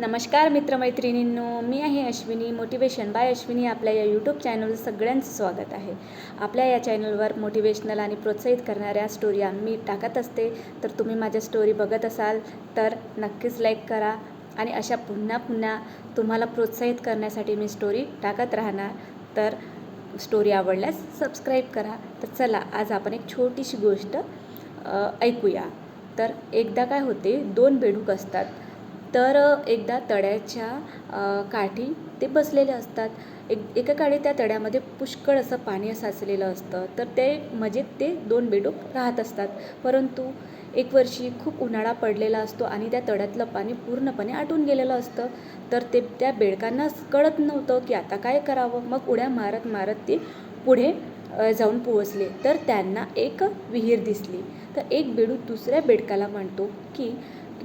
नमस्कार मित्रमैत्रिणींनो मी आहे Ashwini motivation bye Ashwini आपल्या या यूट्यूब चॅनलवर सगळ्यांचं स्वागत आहे. आपल्या या चॅनलवर मोटिवेशनल आणि प्रोत्साहित करणाऱ्या स्टोरी मी टाकत असते. तर तुम्ही माझ्या स्टोरी बघत असाल तर नक्कीच लाईक करा आणि अशा पुन्हा पुन्हा तुम्हाला प्रोत्साहित करण्यासाठी मी स्टोरी टाकत राहणार. तर स्टोरी आवडल्यास सबस्क्राईब करा. तर चला आज आपण एक छोटीशी गोष्ट ऐकूया. तर एकदा काय होते दोन बेडूक असतात. तर एकदा तड्याच्या काठी ते बसलेले असतात. एक एकेकाळी त्या तड्यामध्ये पुष्कळ असं पाणी साचलेलं असतं. तर ते मजेत ते दोन बेडूक राहत असतात. परंतु एक वर्षी खूप उन्हाळा पडलेला असतो आणि त्या तड्यातलं पाणी पूर्णपणे आटून गेलेलं असतं. तर ते त्या बेडकांना कळत नव्हतं की आता काय करावं. मग उड्या मारत मारत ते पुढे जाऊन पोहोचले. तर त्यांना एक विहीर दिसली. तर एक बेडूक दुसऱ्या बेडकाला म्हणतो की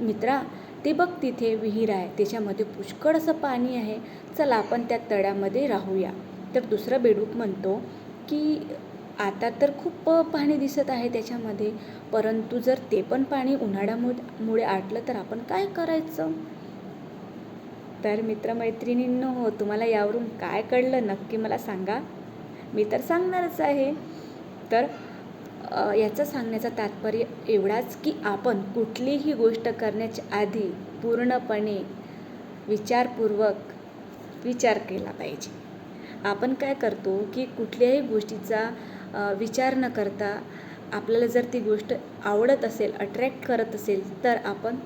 मित्रा ते बघ तिथे विहीर आहे. त्याच्यामध्ये पुष्कळ असं पाणी आहे. चला आपण त्या तळ्यामध्ये राहूया. तर दुसरा बेडूक म्हणतो की आता तर खूप पाणी दिसत आहे त्याच्यामध्ये. परंतु जर ते पण पाणी उन्हाळ्यामुळे मुळे आटलं तर आपण काय करायचं? तर मित्रमैत्रिणींनो हो तुम्हाला यावरून काय कळलं नक्की मला सांगा. मी तर सांगणारच आहे. तर याचं सांगण्याचं तात्पर्य एवढाच की आपण कुठलीही गोष्ट करण्याच्या आधी पूर्णपणे विचारपूर्वक विचार केला पाहिजे. आपण काय करतो की कुठल्याही गोष्टीचा विचार न करता आपल्याला जर ती गोष्ट आवडत असेल अट्रॅक्ट करत असेल तर आपण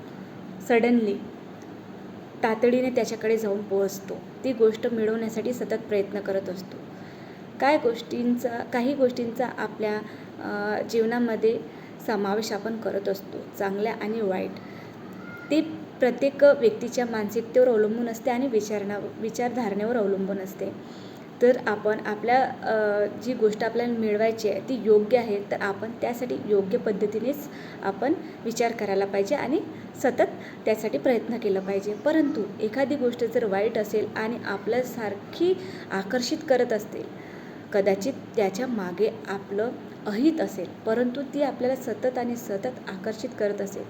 सडनली तातडीने त्याच्याकडे जाऊन पोहोचतो. ती गोष्ट मिळवण्यासाठी सतत प्रयत्न करत असतो. काय गोष्टींचा काही गोष्टींचा आपल्या जीवनामध्ये समावेश आपण करत असतो चांगल्या आणि वाईट. ते प्रत्येक व्यक्तीच्या मानसिकतेवर अवलंबून असते आणि विचारणा विचारधारणेवर अवलंबून असते. तर आपण आपल्या जी गोष्ट आपल्याला मिळवायची आहे ती योग्य आहे तर आपण त्यासाठी योग्य पद्धतीनेच आपण विचार करायला पाहिजे आणि सतत त्यासाठी प्रयत्न केला पाहिजे. परंतु एखादी गोष्ट जर वाईट असेल आणि आपल्यासारखी आकर्षित करत असेल कदाचित त्याच्यामागे आपलं अहित असेल परंतु ती आपल्याला सतत आणि सतत आकर्षित करत असेल.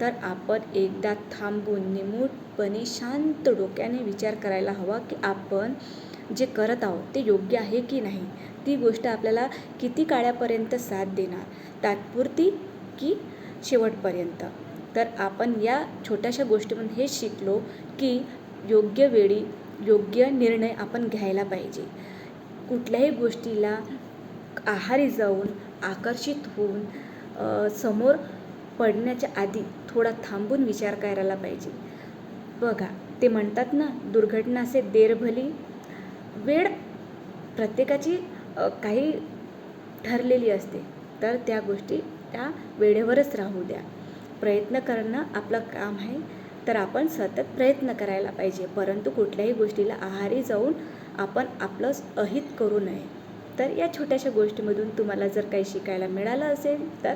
तर आपण एकदा थांबून निमूटपणे शांत डोक्याने विचार करायला हवा की आपण जे करत आहोत ते योग्य आहे की नाही? ती गोष्ट आपल्याला किती काळापर्यंत साथ देणार? तात्पुरती की शेवटपर्यंत? तर आपण या छोट्याशा गोष्टीमधून हे शिकलो की योग्य वेळी योग्य निर्णय आपण घ्यायला पाहिजे. कुठल्याही गोष्टीला आहारी जाऊन आकर्षित होऊन समोर पडण्याच्या आधी थोडा थांबून विचार करायला पाहिजे. बघा ते म्हणतात ना दुर्घटना से देर भली वेळ प्रत्येकाची काही ठरलेली असते. तर त्या गोष्टी त्या वेळेवरच राहू द्या. प्रयत्न करणं आपलं काम आहे. तर आपण सतत प्रयत्न करायला पाहिजे. परंतु कुठल्याही गोष्टीला आहारी जाऊन आपण आपलं अहित करू नये. तर या छोट्याशा गोष्टीमधून तुम्हाला जर काही शिकायला मिळालं असेल तर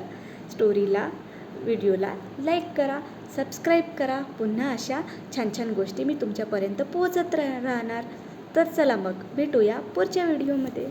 स्टोरीला व्हिडिओला लाईक करा सबस्क्राईब करा. पुन्हा अशा छान छान गोष्टी मी तुमच्यापर्यंत पोहोचत रा राहणार. तर चला मग भेटूया पुढच्या व्हिडिओमध्ये